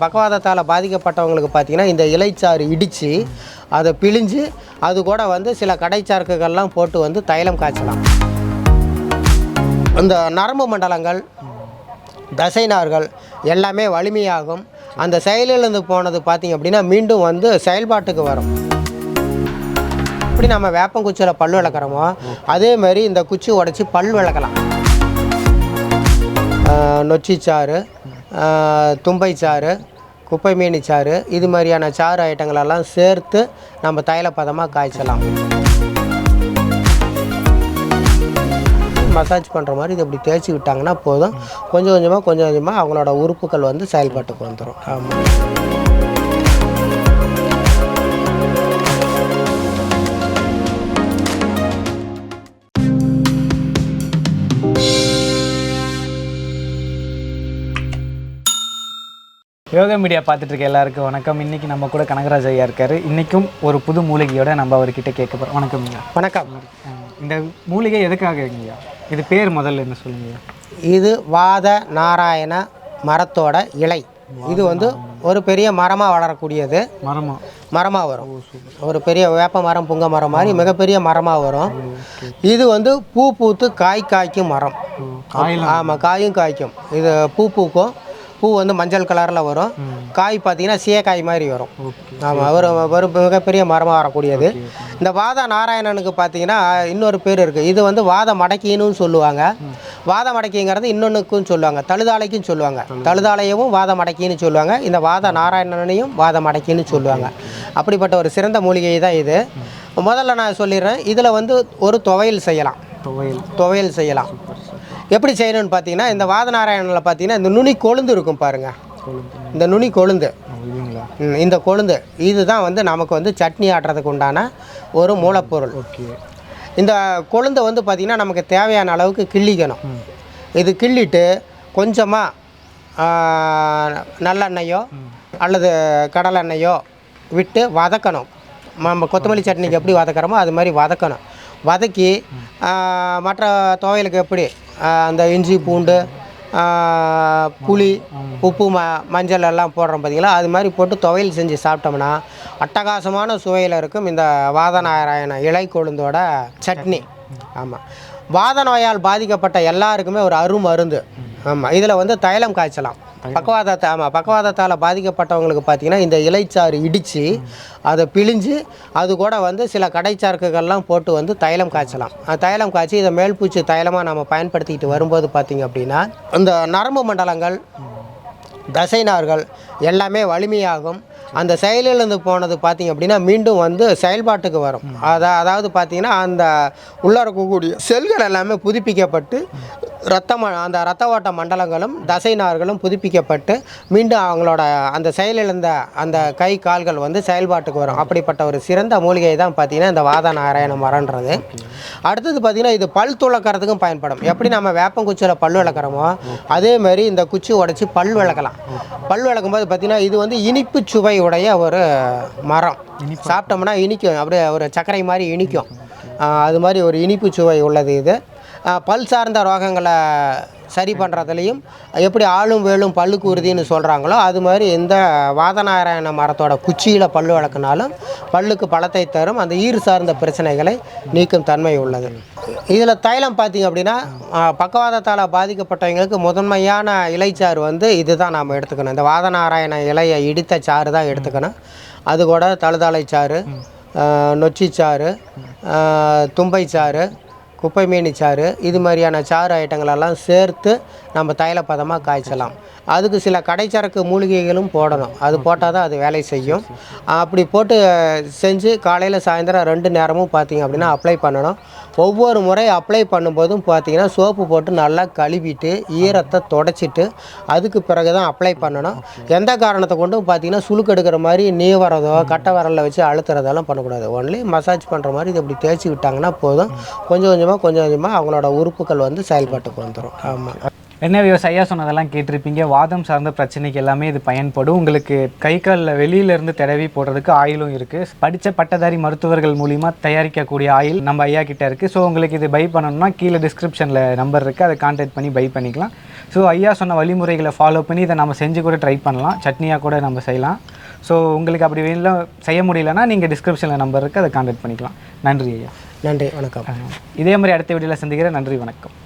பக்கவாதத்தால் பாதிக்கப்பட்டவங்களுக்கு பார்த்தீங்கன்னா இந்த இலைச்சாறு இடித்து அதை பிழிஞ்சு அது கூட வந்து சில கடைச்சார்க்குகள்லாம் போட்டு வந்து தைலம் காய்ச்சலாம். இந்த நரம்பு மண்டலங்கள் தசைனார்கள் எல்லாமே வலிமையாகும். அந்த செயலிழந்து போனது பார்த்திங்க அப்படின்னா மீண்டும் வந்து செயல்பாட்டுக்கு வரும். எப்படி நம்ம வேப்பங்குச்சியில் பல் விளக்குறோமோ அதே மாதிரி இந்த குச்சி உடச்சி பல் விளக்கலாம். நொச்சிச்சாறு தும்பை தும்பைச்சாறு குப்பை மீனி சாறு இது மாதிரியான சாறு ஐட்டங்களெல்லாம் சேர்த்து நம்ம தைலப்பதமாக காய்ச்சலாம். மசாஜ் பண்ணுற மாதிரி இது இப்படி தேய்ச்சி விட்டாங்கன்னா போதும். கொஞ்சம் கொஞ்சமாக கொஞ்சம் கொஞ்சமாக அவங்களோட உறுப்புகள் வந்து செயல்பாட்டுக்கு வந்துடும் ஆமாம் யோகா மீடியா பார்த்துட்டு இருக்க எல்லாருக்கும் வணக்கம். இன்னைக்கு நம்ம கூட கனகராஜ் ஐயா இருக்காரு. இன்னைக்கும் ஒரு புது மூலிகையோட நம்ம அவர்கிட்ட கேட்க போகிறோம் வணக்கம் ஐயா. வணக்கம். இந்த மூலிகை எதுக்காக ஐயா? இது பேர் முதல்ல என்ன சொல்லுங்க இது வாத நாராயண மரத்தோட இலை. இது வந்து ஒரு பெரிய மரமாக வளரக்கூடியது. மரமா? மரமாக வரும். ஒரு பெரிய வேப்ப மரம் புங்க மரம் மாதிரி மிகப்பெரிய மரமாக வரும். இது வந்து பூ பூத்து காய் காய்க்கும் மரம். ஆமாம் காயும் காய்க்கும். இது பூ பூக்கும். பூ வந்து மஞ்சள் கலரில் வரும். காய் பார்த்தீங்கன்னா சீயக்காய் மாதிரி வரும். ஆமாம் ஒரு ஒரு மிகப்பெரிய மரமாக வரக்கூடியது. இந்த வாத நாராயணனுக்கு பார்த்தீங்கன்னா இன்னொரு பேர் இருக்குது இது வந்து வாத மடக்கின்னு சொல்லுவாங்க. வாத மடக்கிங்கிறது இன்னொன்றுக்கும் சொல்லுவாங்க. தழுதாலைக்கும் சொல்லுவாங்க. தழுதாலையவும் வாத மடக்கின்னு சொல்லுவாங்க. இந்த வாத நாராயணனையும் வாத மடக்கின்னு சொல்லுவாங்க. அப்படிப்பட்ட ஒரு சிறந்த மூலிகை தான் இது. முதல்ல நான் சொல்லிடுறேன். இதில் வந்து ஒரு துவையல் செய்யலாம். துவையல். துவையல் செய்யலாம். எப்படி செய்யணும்னு பார்த்தீங்கன்னா இந்த வாத நாராயணனில் பார்த்தீங்கன்னா இந்த நுனி கொழுந்து இருக்கும் பாருங்கள் இந்த நுனி கொழுந்து. இந்த கொழுந்து. இதுதான் வந்து நமக்கு வந்து சட்னி ஆட்டுறதுக்கு உண்டான ஒரு மூலப்பொருள். ஓகே. இந்த கொழுந்தை வந்து பார்த்திங்கன்னா நமக்கு தேவையான அளவுக்கு கிள்ளிக்கணும். இது கிள்ளிட்டு கொஞ்சமாக நல்லெண்ணெயோ அல்லது கடலெண்ணெயோ விட்டு வதக்கணும். நம்ம கொத்தமல்லி சட்னிக்கு எப்படி வதக்குறோமோ அது மாதிரி வதக்கணும். வதக்கி மற்ற துவையலுக்கு எப்படி அந்த இஞ்சி பூண்டு புளி உப்பு ம மஞ்சள் எல்லாம் போடுறோம் பார்த்தீங்களா அது மாதிரி போட்டு துவையல் செஞ்சு சாப்பிட்டோம்னா அட்டகாசமான சுவையில் இருக்கும் இந்த வாதநாராயண இலை கொழுந்தோட சட்னி. ஆமாம் வாத நோயால் பாதிக்கப்பட்ட எல்லாருக்குமே ஒரு அருமருந்து. ஆமாம் இதில் வந்து தைலம் காய்ச்சலாம். பக்கவாதத்தை ஆமாம் பக்கவாதத்தால் பாதிக்கப்பட்டவங்களுக்கு பார்த்தீங்கன்னா இந்த இலைச்சாறு இடித்து அதை பிழிஞ்சு அது கூட வந்து சில கடைச்சார்க்குகள்லாம் போட்டு வந்து தைலம் காய்ச்சலாம். தைலம் காய்ச்சி இதை மேல்பூச்சி தைலமாக நம்ம பயன்படுத்திக்கிட்டு வரும்போது பார்த்தீங்க அப்படின்னா இந்த நரம்பு மண்டலங்கள் தசைநார்கள் எல்லாமே வலிமையாகும். அந்த செயலிழந்து போனது பார்த்தீங்க அப்படின்னா மீண்டும் வந்து செயல்பாட்டுக்கு வரும். அதா அதாவது பார்த்தீங்கன்னா அந்த உள்ளே இருக்கக்கூடிய செல்கள் எல்லாமே புதுப்பிக்கப்பட்டு ரத்த அந்த ரத்த ஓட்ட மண்டலங்களும் தசைநார்களும் புதுப்பிக்கப்பட்டு மீண்டும் அவங்களோட அந்த செயலிழந்த அந்த கை கால்கள் வந்து செயல்பாட்டுக்கு வரும். அப்படிப்பட்ட ஒரு சிறந்த மூலிகை தான் பார்த்தீங்கன்னா இந்த வாத நாராயண மரன்றது அடுத்தது பார்த்தீங்கன்னா இது பல் துளக்கிறதுக்கும் பயன்படும். எப்படி நம்ம வேப்பங்குச்சியில் பல் விளக்குறோமோ அதே மாதிரி இந்த குச்சி உடைச்சி பல் விளக்கலாம். பல் விளக்கும் போது பார்த்தீங்கன்னா இது வந்து இனிப்பு சுவை சுவையுடைய ஒரு மரம். சாப்பிட்டோம்னா இனிக்கும். அப்படியே ஒரு சர்க்கரை மாதிரி இனிக்கும். அது மாதிரி ஒரு இனிப்பு சுவை உள்ளது இது. பல் சார்ந்த ரோகங்களை சரி பண்ணுறதுலையும் எப்படி ஆளும் வேலும் பல்லுக்கு உறுதின்னு சொல்கிறாங்களோ அது மாதிரி எந்த வாதநாராயண மரத்தோட குச்சியில் பல் வளர்க்குனாலும் பல்லுக்கு பழத்தை தரும். அந்த ஈறு சார்ந்த பிரச்சனைகளை நீக்கும் தன்மை உள்ளது. இதில் தைலம் பார்த்தீங்க அப்படின்னா பக்கவாதத்தால் பாதிக்கப்பட்டவங்களுக்கு முதன்மையான இலைச்சாறு வந்து இதுதான் நாம் எடுத்துக்கணும். இந்த வாதநாராயண இலையை இடித்த சாறு தான் எடுத்துக்கணும். அது கூட தழுதாலை சாறு நொச்சிச்சாறு தும்பை தும்பைச்சாறு குப்பை மீனி சாறு இது மாதிரியான சாறு ஐட்டங்களெல்லாம் சேர்த்து நம்ம தைலப்பதமாக காய்ச்சலாம். அதுக்கு சில கடைச்சரக்கு மூலிகைகளும் போடணும். அது போட்டால் தான் அது வேலை செய்யும். அப்படி போட்டு செஞ்சு காலையில் சாயந்தரம் ரெண்டு நேரமும் பார்த்தீங்க அப்படின்னா அப்ளை பண்ணணும். ஒவ்வொரு முறை அப்ளை பண்ணும்போதும் பார்த்தீங்கன்னா சோப்பு போட்டு நல்லா கழுவிட்டு ஈரத்தை தொடச்சிட்டு அதுக்கு பிறகு தான் அப்ளை பண்ணணும். எந்த காரணத்தை கொண்டும் பார்த்தீங்கன்னா சுளுக்கு எடுக்கிற மாதிரி நீ வரதோ கட்டை வரலில் வச்சு அழுத்துறதெல்லாம் பண்ணக்கூடாது. ஒன்லி மசாஜ் பண்ணுற மாதிரி இது இப்படி தேய்ச்சி விட்டாங்கன்னா போதும். கொஞ்சம் கொஞ்சமாக கொஞ்சம் கொஞ்சமாக அவங்களோட உறுப்புகள் வந்து செயல்பாட்டுக்கு வந்துடும் ஆமாம் என்ன விவசாயியா சொன்னதெல்லாம் கேட்டிருப்பீங்க? வாதம் சார்ந்த பிரச்சனைக்கு எல்லாமே இது பயன்படும். உங்களுக்கு கை காலில் வெளியிலேருந்து தடவி போடுறதுக்கு ஆயிலும் இருக்குது படித்த பட்டதாரி மருத்துவர்கள் மூலிமா தயாரிக்கக்கூடிய ஆயில் நம்ம ஐயா கிட்ட இருக்குது ஸோ உங்களுக்கு இது பை பண்ணணும்னா கீழே டிஸ்கிரிப்ஷனில் நம்பர் இருக்குது அதை கான்டாக்ட் பண்ணி பை பண்ணிக்கலாம். ஸோ ஐயா சொன்ன வழிமுறைகளை ஃபாலோ பண்ணி இதை நம்ம செஞ்சு கூட ட்ரை பண்ணலாம். சட்னியாக கூட நம்ம செய்யலாம். ஸோ உங்களுக்கு அப்படி வேணும் செய்ய முடியலன்னா நீங்கள் டிஸ்கிரிப்ஷனில் நம்பர் இருக்குது அதை கான்டாக்ட் பண்ணிக்கலாம். நன்றி ஐயா. நன்றி. வணக்கம். இதே மாதிரி அடுத்த வீடியோவில் சந்திக்கிறேன். நன்றி. வணக்கம்.